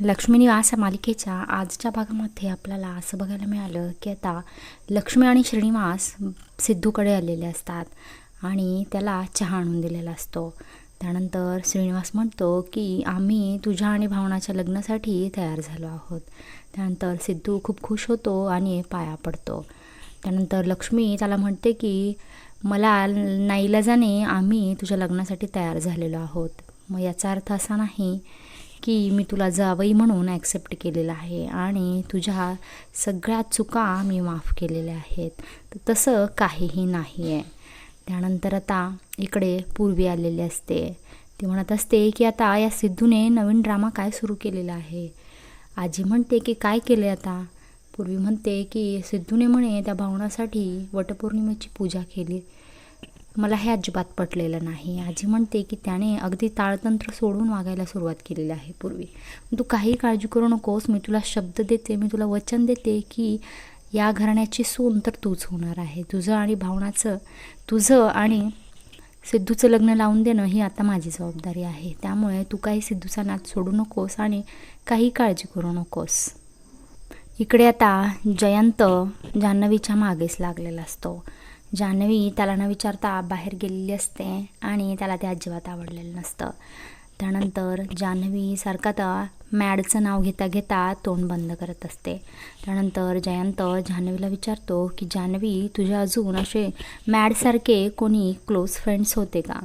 लक्ष्मीनिवास मालिकेच्या आजच्या भागामध्ये आपल्याला असं बघायला मिळालं की आता लक्ष्मी आणि श्रीनिवास सिद्धूकडे आलेले असतात आणि त्याला चहा आणून दिलेला असतो. त्यानंतर श्रीनिवास म्हणतो की आम्ही तुझ्या आणि भावनाच्या लग्नासाठी तयार झालो आहोत. त्यानंतर सिद्धू खूप खुश होतो आणि पाया पडतो. त्यानंतर लक्ष्मी त्याला म्हणते की मला नाईलाजाने आम्ही तुझ्या लग्नासाठी तयार झालेलो आहोत. मग याचा अर्थ असा नाही की मी तुला जावई म्हणून ॲक्सेप्ट केलेलं आहे आणि तुझ्या सगळ्या चुका मी माफ केलेल्या आहेत. तर तसं काहीही नाही आहे त्यानंतर आता इकडे पूर्वी आलेली असते. ती म्हणत असते की आता या सिद्धूने नवीन ड्रामा काय सुरू केलेला आहे? आजी म्हणते की काय केलं आता? पूर्वी म्हणते की सिद्धूने म्हणे त्या भावनासाठी वटपौर्णिमेची पूजा केली. मला हे अजिबात पटलेलं नाही. आजी म्हणते की त्याने अगदी ताळतंत्र सोडून वागायला सुरुवात केलेली आहे पूर्वी. तू काही काळजी करू नकोस. मी तुला शब्द देते. मी तुला वचन देते की या घराण्याची सून तर तूच होणार आहे. तुझं आणि भावनाचं तुझं आणि सिद्धूचं लग्न लावून देणं ही आता माझी जबाबदारी आहे. त्यामुळे तू काही सिद्धूचा नाच सोडू नकोस आणि काही काळजी करू नकोस. इकडे आता जयंत जान्हवीच्या मागेच लागलेला असतो. जान्हवी त्याला न विचारता बाहेर गेलेली असते आणि त्याला ते अजिबात आवडलेलं नसतं. त्यानंतर जान्हवी सारखा तर मॅडचं नाव घेता घेता तोंड बंद करत असते. त्यानंतर जयंत जान्हवीला विचारतो की जान्हवी तुझ्या अजून असे मॅडसारखे कोणी क्लोज फ्रेंड्स होते का?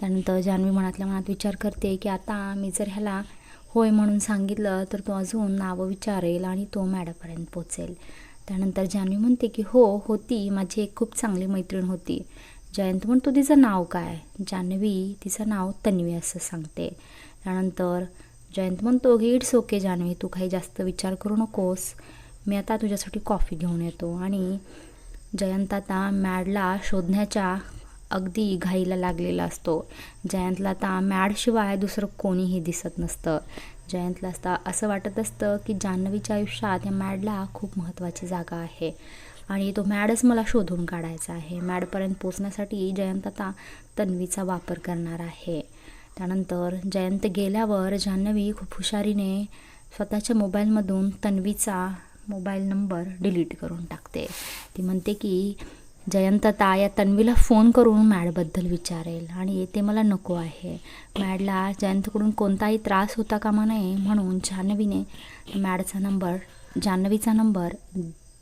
त्यानंतर जान्हवी मनातल्या मनात विचार करते की आता मी जर ह्याला होय म्हणून सांगितलं तर तो अजून नावं विचारेल आणि तो मॅडापर्यंत पोचेल. त्यानंतर जान्हवी म्हणते की हो होती. माझी एक खूप चांगली मैत्रीण होती. जयंत म्हणतो तिचं नाव काय? जान्हवी तिचं नाव तन्वी असं सांगते. त्यानंतर जयंत म्हणतो की इट्स ओके जान्हवी तू काही जास्त विचार करू नकोस. मी आता तुझ्यासाठी कॉफी घेऊन येतो. आणि जयंत आता मॅडला शोधण्याच्या अगदी घाईला लागलेला असतो. जयंतला आता मॅडशिवाय दुसरं कोणीही दिसत नसतं. जयंतला असता. असं वाटत असतं की जान्हवीच्या आयुष्यात या मॅडला खूप महत्त्वाची जागा आहे. आणि तो मॅडच मला शोधून काढायचा आहे. मॅडपर्यंत पोचण्यासाठी जयंत आता तन्वीचा वापर करणार आहे. त्यानंतर जयंत गेल्यावर जान्हवी खूप हुशारीने स्वतःच्या मोबाईलमधून तन्वीचा मोबाईल नंबर डिलीट करून टाकते. ती म्हणते की जयंतता या तन्वीला फोन करून मॅडबद्दल विचारेल आणि ते मला नको आहे. मॅडला जयंतकडून कोणताही त्रास होता कामा नये म्हणून जान्हवीने मॅडचा नंबर जान्हवीचा नंबर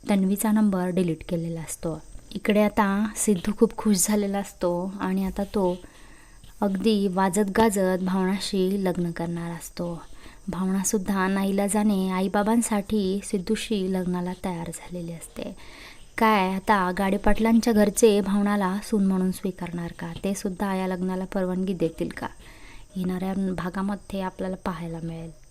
तन्वीचा नंबर डिलीट केलेला असतो. इकडे आता सिद्धू खूप खुश झालेला असतो आणि आता तो अगदी वाजत गाजत भावनाशी लग्न करणार असतो. भावनासुद्धा नाईलाजाने आईबाबांसाठी सिद्धूशी लग्नाला तयार झालेली असते. काय आता गाडीपाटलांच्या घरचे भावनाला सून म्हणून स्वीकारणार का? ते सुद्धा या लग्नाला परवानगी देतील का? येणाऱ्या भागामध्ये आपल्याला पाहायला मिळेल.